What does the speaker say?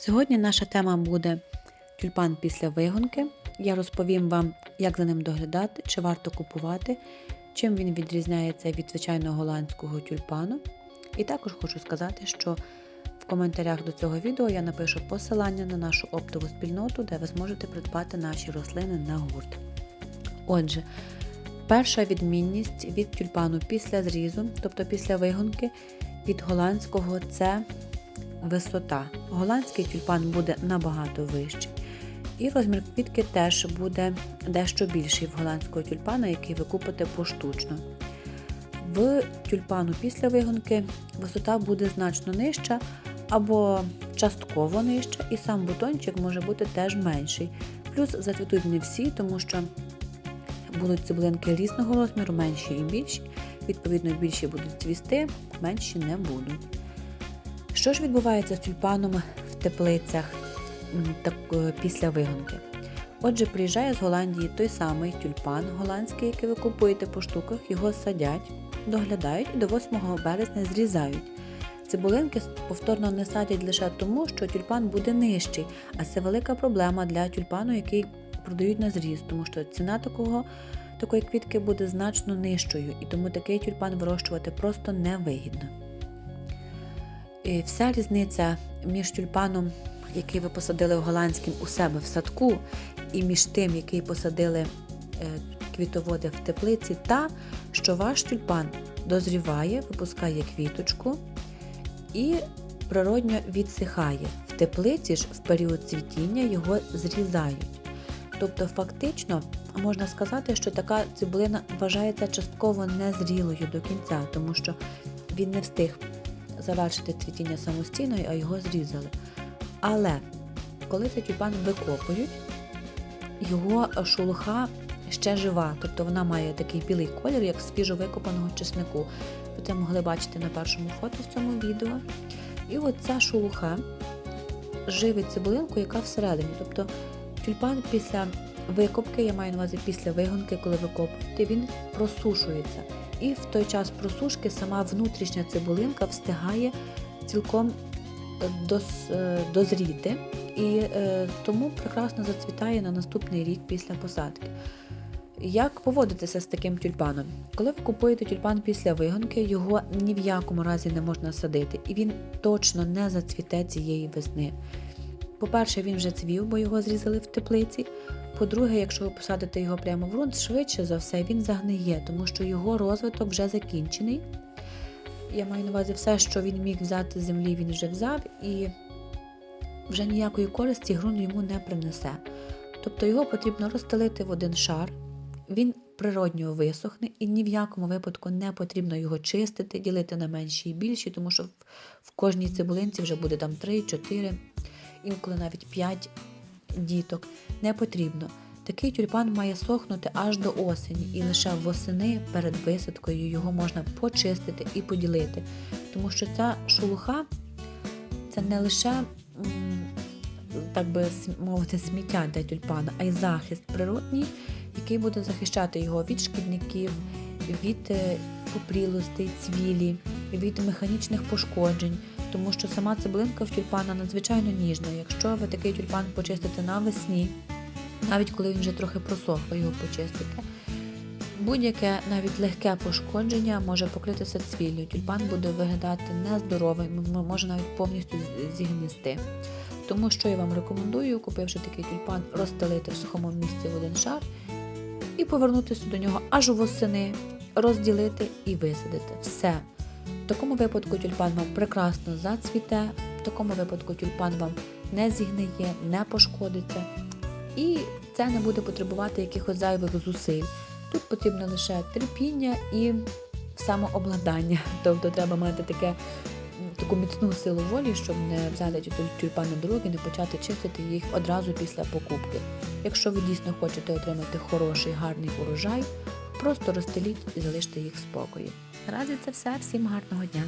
Сьогодні наша тема буде тюльпан після вигонки. Я розповім вам, як за ним доглядати, чи варто купувати, чим він відрізняється від звичайного голландського тюльпану. І також хочу сказати, що в коментарях до цього відео я напишу посилання на нашу оптову спільноту, де ви зможете придбати наші рослини на гурт. Отже, перша відмінність від тюльпану після зрізу, тобто після вигонки, від голландського це висота. Голландський тюльпан буде набагато вищий. І розмір квітки теж буде дещо більший в голландського тюльпана, який ви купите поштучно. В тюльпану після вигонки висота буде значно нижча або частково нижча, і сам бутончик може бути теж менший. Плюс зацвітуть не всі, тому що будуть цибулинки різного розміру, менші і більші. Відповідно, більші будуть цвісти, менші не будуть. Що ж відбувається з тюльпаном в теплицях е, після вигонки? Отже, приїжджає з Голландії той самий тюльпан голландський, який ви купуєте по штуках, його садять, доглядають і до 8 березня зрізають. Цибулинки повторно не садять лише тому, що тюльпан буде нижчий, а це велика проблема для тюльпану, який продають на зріз, тому що ціна такого, такої квітки буде значно нижчою, і тому такий тюльпан вирощувати просто невигідно. Вся різниця між тюльпаном, який ви посадили голландським у себе в садку, і між тим, який посадили е, квітоводи в теплиці, та що ваш тюльпан дозріває, випускає квіточку і природньо відсихає. В теплиці ж в період цвітіння його зрізають. Тобто, фактично, можна сказати, що така цибулина вважається частково незрілою до кінця, тому що він не встиг завершити цвітіння самостійно, а його зрізали. Але коли цей тюльпан викопують, його шелуха ще жива, тобто вона має такий білий колір, як свіжо викопаного чеснику. Ви це могли бачити на першому фото в цьому відео. І от ця шелуха живить цибулинку, яка всередині. Тобто тюльпан після викопки, я маю на увазі після вигонки, коли викопуєте, він просушується. І в той час просушки сама внутрішня цибулинка встигає цілком е, е, дозріти і е, тому прекрасно зацвітає на наступний рік після посадки. Як поводитися з таким тюльпаном? Коли ви купуєте тюльпан після вигонки, його ні в якому разі не можна садити, і він точно не зацвіте цієї весни. По-перше, він вже цвів, бо його зрізали в теплиці. По-друге, якщо ви посадите його прямо в ґрунт, швидше за все він загниє, тому що його розвиток вже закінчений. Я маю на увазі все, що він міг взяти з землі, він вже взяв, і вже ніякої користі ґрунт йому не принесе. Тобто його потрібно розстелити в один шар, він природньо висохне, і ні в якому випадку не потрібно його чистити, ділити на менші і більші, тому що в, кожній цибулинці вже буде там 3-4, інколи навіть 5 діток. Не потрібно. Такий тюльпан має сохнути аж до осені, і лише восени перед висадкою його можна почистити і поділити. Тому що ця шелуха це не лише, так би мовити, сміття для тюльпана, а й захист природній, який буде захищати його від шкідників, від е, попрілостей, цвілі, від механічних пошкоджень. Тому що сама цибулинка в тюльпана надзвичайно ніжна. Якщо ви такий тюльпан почистите навесні, навіть коли він вже трохи просох, ви його почистите. Будь-яке навіть легке пошкодження може покритися цвіллю. Тюльпан буде виглядати нездоровим, може навіть повністю з- зігнисти. Тому що я вам рекомендую, купивши такий тюльпан, розстелити в сухому місці в один шар і повернутися до нього аж восени, розділити і висадити. Все. В такому випадку тюльпан вам прекрасно зацвіте, в такому випадку тюльпан вам не зігниє, не пошкодиться. І це не буде потребувати якихось зайвих зусиль. Тут потрібно лише терпіння і самообладання. Тобто треба мати таке, таку міцну силу волі, щоб не взяти тюльпани до рук і не почати чистити їх одразу після покупки. Якщо ви дійсно хочете отримати хороший, гарний урожай, просто розстеліть і залиште їх в спокої. Наразі це все. Всім гарного дня!